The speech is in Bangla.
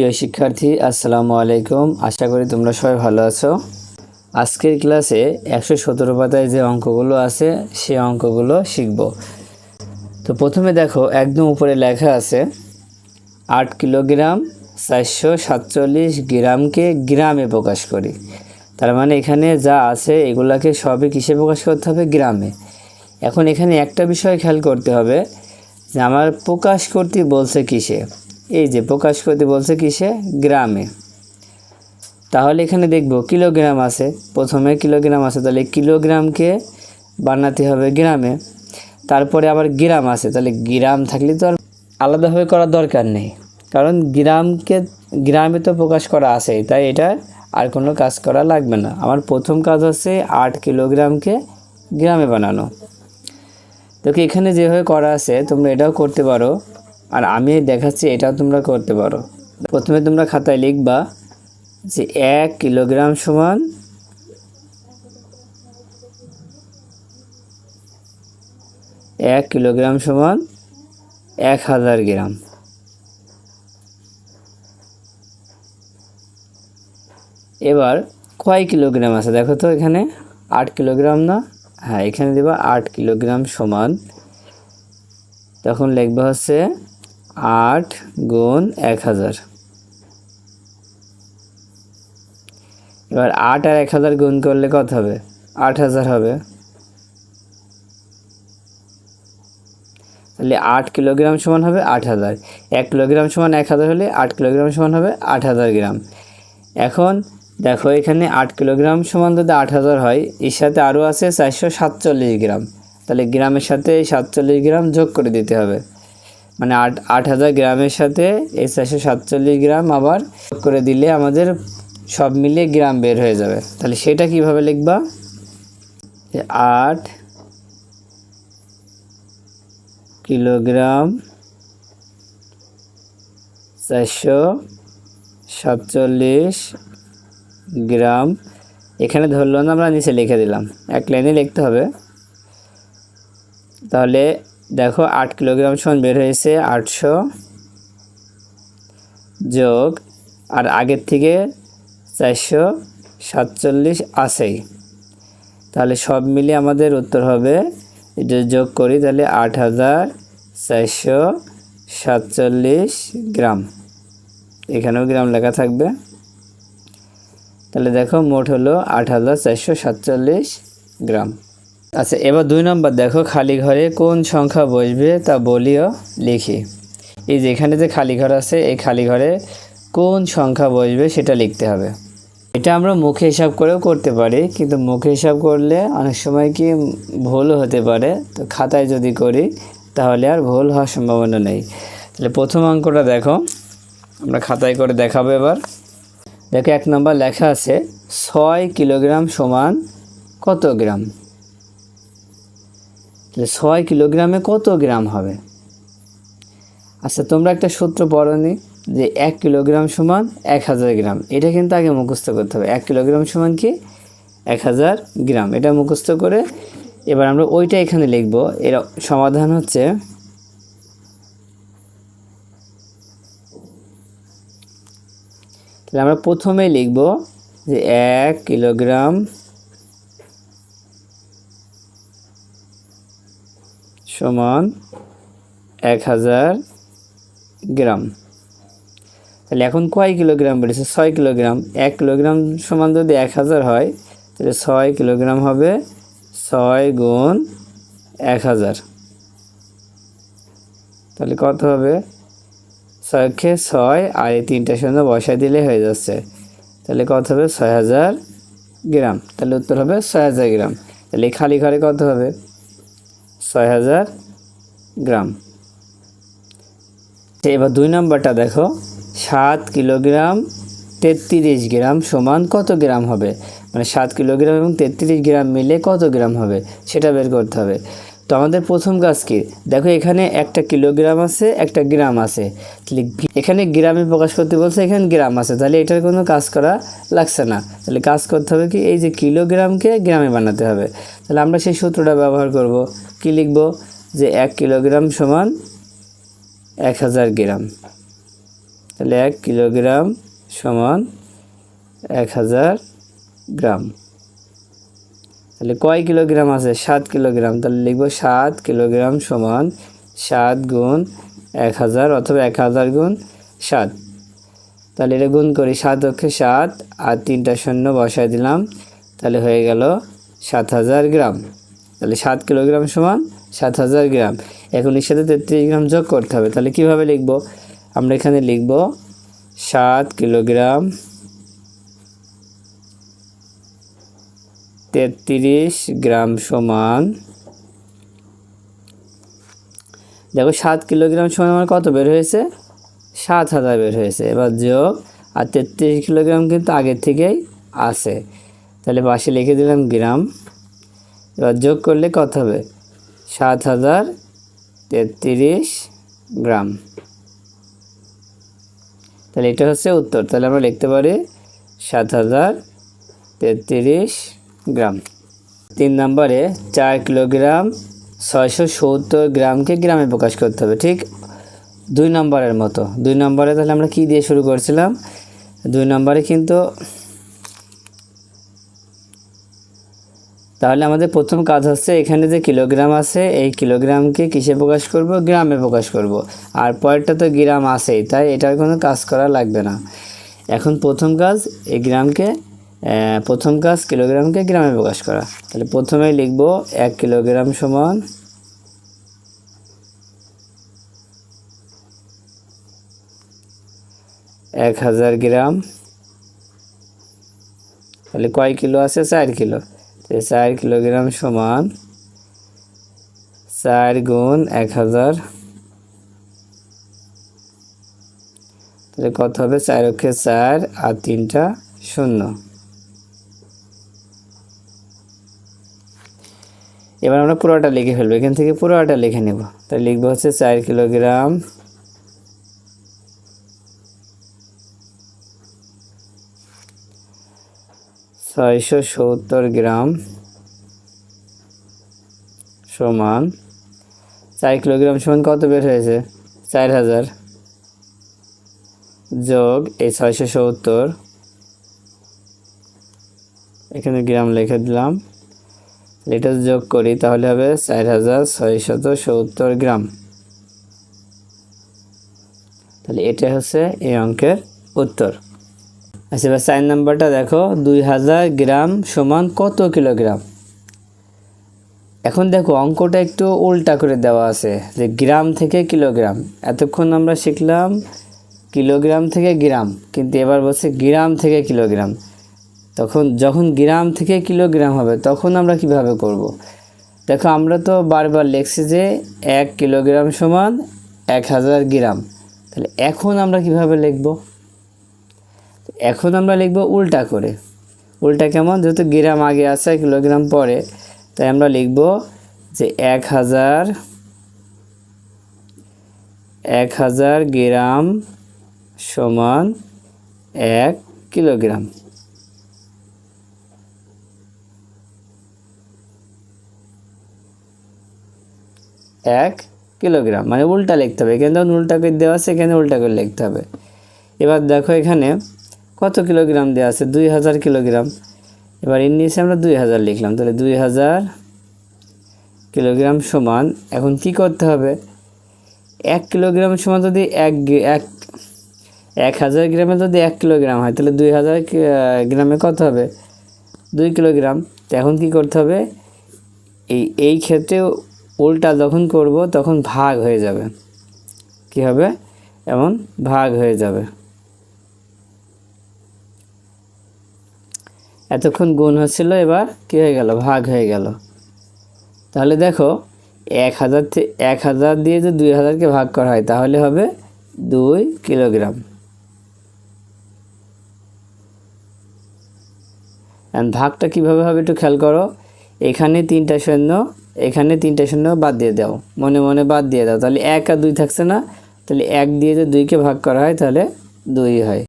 প্রিয় শিক্ষার্থী, আসসালামু আলাইকুম। আশা করি তোমরা সবাই ভালো আছো। আজকের ক্লাসে একশো সতেরো পাতায় যে অঙ্কগুলো আছে সেই অঙ্কগুলো শিখব। তো প্রথমে দেখো, একদম উপরে লেখা আছে, আট কিলোগ্রাম চারশো সাতচল্লিশ গ্রামকে গ্রামে প্রকাশ করি। তার মানে এখানে যা আছে, এগুলাকে সবই কিসে প্রকাশ করতে হবে? গ্রামে। এখন এখানে একটা বিষয় খেয়াল করতে হবে, যে আমার প্রকাশ করতে বলছে কিসে? এই যে প্রকাশ করতে বলছে কিসে গ্রামে। তাহলে এখানে দেখব কিলোগ্রাম আছে। প্রথমে কিলোগ্রাম আছে, তাহলে কিলোগ্রামকে বানাতে হবে গ্রামে। তারপরে আবার গ্রাম আছে, তাহলে গ্রাম থাকলে তো আর আলাদাভাবে করার দরকার নেই। কারণ গ্রামকে, গ্রামে তো প্রকাশ করা আছেই, তাই এটা আর কোনো কাজ করা লাগবে না। আমার প্রথম কাজ হচ্ছে আট কিলোগ্রামকে গ্রামে বানানো। তো এখানে যেভাবে করা আছে, তোমরা এটাও করতে পারো। আর আমি দেখাচ্ছি এটাও তোমরা করতে পারো। প্রথমে তোমরা খাতায় লিখবা যে এক কিলোগ্রাম সমান এক কিলোগ্রাম সমান এক হাজার গ্রাম। এবার কয় কিলোগ্রাম আছে দেখো তো এখানে? আট কিলোগ্রাম না? হ্যাঁ এখানে দেবা আট কিলোগ্রাম সমান। তখন লিখবা হচ্ছে আট গুণ এক হাজার। এবার আট আর এক হাজার গুণ করলে কত হবে? আট হাজার হবে। তাহলে আট কিলোগ্রাম সমান হবে আট হাজার। এক কিলোগ্রাম সমান এক হাজার হলে আট কিলোগ্রাম সমান হবে আট হাজার গ্রাম। এখন দেখো এখানে আট কিলোগ্রাম সমান যদি আট হাজার হয়, এর সাথে আরও আছে চারশো সাতচল্লিশ গ্রাম। তাহলে গ্রামের সাথে সাতচল্লিশ গ্রাম যোগ করে দিতে হবে। মানে আট আট হাজার গ্রামের সাথে এই চারশো সাতচল্লিশ গ্রাম আবার করে দিলে আমাদের সব মিলিয়ে গ্রাম বের হয়ে যাবে। তাহলে সেটা কীভাবে লিখবা? আট কিলোগ্রাম চারশো সাতচল্লিশ গ্রাম। এখানে ধরলো না, আমরা নিচে লিখে দিলাম। এক লাইনে লিখতে হবে। তাহলে দেখো আট কিলোগ্রাম সমান বের হয়েছে আটশো যোগ, আর আগের থেকে চারশো সাতচল্লিশ আছেই তাহলে সব মিলিয়ে আমাদের উত্তর হবে, এটা যোগ করি তাহলে আট হাজার চারশো সাতচল্লিশ গ্রাম। এখানেও গ্রাম লেখা থাকবে। তাহলে দেখো মোট হলো আট হাজার চারশো সাতচল্লিশ গ্রাম। আচ্ছা এবার দুই নম্বর দেখো, খালি ঘরে কোন সংখ্যা বসবে তা বলিও লিখি। এই যে এখানে যে খালি ঘর আছে, এই খালি ঘরে কোন সংখ্যা বসবে সেটা লিখতে হবে। এটা আমরা মুখে হিসাব করেও করতে পারি, কিন্তু মুখে হিসাব করলে অনেক সময় কি ভুলও হতে পারে? তো খাতায় যদি করি, তাহলে আর ভুল হওয়ার সম্ভাবনা নেই। তাহলে প্রথম অঙ্কটা দেখো, আমরা খাতায় করে দেখাবো এবার। দেখো, এক নম্বর লেখা আছে, ছয় কিলোগ্রাম সমান কত গ্রাম? তাহলে ছয় কিলোগ্রামে কত গ্রাম হবে? আচ্ছা তোমরা একটা সূত্র পড়নি যে এক কিলোগ্রাম সমান এক হাজার গ্রাম। এটা কিন্তু আগে মুখস্থ করতে হবে। এক কিলোগ্রাম সমান কি? এক হাজার গ্রাম। এটা মুখস্থ করে এবার আমরা ওইটা এখানে লিখব। এর সমাধান হচ্ছে তাহলে আমরা প্রথমেই লিখব যে এক কিলোগ্রাম সমান এক হাজার গ্রাম। তাহলে এখন কয় কিলোগ্রাম বেড়েছে? ছয় কিলোগ্রাম। এক কিলোগ্রাম সমান যদি এক হাজার হয়, তাহলে ছয় কিলোগ্রাম হবে ছয় গুণ এক হাজার। তাহলে কত হবে? ছয়কে ছয়, আর এই তিনটা শূন্য বসায় দিলে হয়ে যাচ্ছে। তাহলে কত হবে? ছয় হাজার গ্রাম। তাহলে উত্তর হবে ছয় হাজার গ্রাম। তাহলে খালি ঘরে কত হবে? ছয় হাজার গ্রাম। এবার দুই নম্বরটা দেখো। সাত কিলোগ্রাম তেত্রিশ গ্রাম সমান কত গ্রাম হবে? মানে সাত কিলোগ্রাম এবং তেত্রিশ গ্রাম মিলে কত গ্রাম হবে? সেটা বের করতে হবে। তো আমাদের প্রথম কাজ কি? দেখো, এখানে একটা কিলোগ্রাম আছে, একটা গ্রাম আছে। তাহলে এখানে গ্রামে প্রকাশ করতে বলছে এখানে গ্রাম আছে। তাহলে এটার কোনো কাজ করা লাগছে না। তাহলে কাজ করতে হবে কি? এই যে কিলোগ্রামকে গ্রামে বানাতে হবে। তাহলে আমরা সেই সূত্রটা ব্যবহার করব। কি লিখব? যে এক কিলোগ্রাম সমান এক হাজার গ্রাম। তাহলে এক কিলোগ্রাম সমান এক হাজার গ্রাম। তাহলে কয় কিলোগ্রাম আছে? সাত কিলোগ্রাম। তাহলে লিখব সাত কিলোগ্রাম সমান সাত গুণ এক হাজার অথবা এক হাজার গুণ সাত। তাহলে এটা গুণ করি সাত অক্ষে সাত আর তিনটা শূন্য বসায় দিলাম। তাহলে হয়ে গেল সাত হাজার গ্রাম। তাহলে সাত কিলোগ্রাম সমান সাত হাজার গ্রাম। এখন এর সাথে তেত্রিশ গ্রাম যোগ করতে হবে। তাহলে কীভাবে লিখব? আমরা এখানে লিখব সাত কিলোগ্রাম তেত্রিশ গ্রাম সমান, দেখো সাত কিলোগ্রাম সমান আমার কত বের হয়েছে? সাত হাজার বের হয়েছে। এবার যোগ, আর তেত্রিশ কিলোগ্রাম কিন্তু আগের থেকেই আছে। তাহলে পাশে লিখে দিলাম গ্রাম। এবার যোগ করলে কত হবে? সাত হাজার তেত্রিশ গ্রাম। তাহলে এটা হচ্ছে উত্তর। তাহলে আমরা লিখতে পারি সাত হাজার তেত্রিশ গ্রাম। তিন নম্বরে চার কিলোগ্রাম ছয়শো সত্তর গ্রামকে গ্রামে প্রকাশ করতে হবে, ঠিক? দুই নম্বরের মতো। দুই নম্বরে তাহলে আমরা কি দিয়ে শুরু করছিলাম? দুই নম্বরে কিন্তু তাহলে আমাদের প্রথম কাজ হচ্ছে এখানে যে কিলোগ্রাম আছে, এই কিলোগ্রামকে কিসে প্রকাশ করব? গ্রামে প্রকাশ করব। আর পরেরটা তো গ্রাম আছেই, তাই এটার কোনো কাজ করা লাগবে না। এখন প্রথম কাজ, এই গ্রামকে প্রথম কাজ কিলোগ্রামকে গ্রামে প্রকাশ করা। তাহলে প্রথমে লিখব এক কিলোগ্রাম সমান এক হাজার গ্রাম। তাহলে কয় কিলো আছে? চার কিলো। চার কিলোগ্রাম সমান চার গুণ এক হাজার। তাহলে কত হবে? চার অক্ষে চার আর তিনটা শূন্য। এবার আমরা পুরোটা লিখে ফেলব। এখান থেকে পুরোটা লিখে নেব। তাহলে লিখব হচ্ছে চার কিলোগ্রাম ছয়শো সত্তর গ্রাম সমান চার কিলোগ্রাম সমান কত বের হয়েছে? চার হাজার যোগ এই ছয়শো সত্তর। এখানে গ্রাম লিখে দিলাম। এটা যোগ করি, তাহলে হবে চার হাজার ছয়শত সত্তর গ্রাম। তাহলে এটা হচ্ছে এই অঙ্কের উত্তর। আচ্ছা এবার চার নাম্বারটা দেখো, দুই হাজার গ্রাম সমান কত কিলোগ্রাম? এখন দেখো, অঙ্কটা একটু উল্টা করে দেওয়া আছে, যে গ্রাম থেকে কিলোগ্রাম। এতক্ষণ আমরা শিখলাম কিলোগ্রাম থেকে গ্রাম, কিন্তু এবার বলছে গ্রাম থেকে কিলোগ্রাম। তখন যখন গ্রাম থেকে কিলোগ্রাম হবে, তখন আমরা কীভাবে করব। দেখো, আমরা তো বারবার লিখছি যে এক কিলোগ্রাম সমান এক হাজার গ্রাম। তাহলে এখন আমরা কীভাবে লিখব? এখন আমরা লিখব উল্টা করে। উল্টা কেমন? যেহেতু গ্রাম আগে আছে কিলোগ্রাম পরে, তাই আমরা লিখব যে এক হাজার এক হাজার গ্রাম সমান এক কিলোগ্রাম। এক কিলোগ্রাম মানে উল্টা লিখতে হবে। এখানে যখন উল্টা করে দেওয়া আছে, এখানে উল্টা করে লিখতে হবে। এবার দেখো এখানে কত কিলোগ্রাম দেওয়া আছে? দুই হাজার কিলোগ্রাম। এবার এর নিচে আমরা দুই হাজার লিখলাম। তাহলে দুই হাজার কিলোগ্রাম সমান, এখন কি করতে হবে? এক কিলোগ্রাম সমান যদি এক এক এক হাজার গ্রামে যদি এক কিলোগ্রাম হয়, তাহলে দুই হাজার গ্রামে কত হবে? দুই কিলোগ্রাম। তো এখন কি করতে হবে? এই এই ক্ষেত্রে উল্টা যখন করব, তখন ভাগ হয়ে যাবে। কি হবে? এমন ভাগ হয়ে যাবে। এতক্ষণ গুণ হচ্ছিল, এবার কি হয়ে গেল? ভাগ হয়ে গেল। তাহলে দেখো, এক হাজার এক হাজার দিয়ে যে দুই হাজারকে ভাগ করা হয়, তাহলে হবে দুই কিলোগ্রাম। ভাগটা কীভাবে হবে একটু খেয়াল করো। এখানে তিনটা শূন্য এখানে তিনটা শূন্য বাদ দিয়ে দাও। মনে মনে বাদ দিয়ে দাও। তাহলে এক আর দুই থাকছে না। তাহলে এক দিয়ে যে দুইকে ভাগ করা হয়, তাহলে দুই হয়।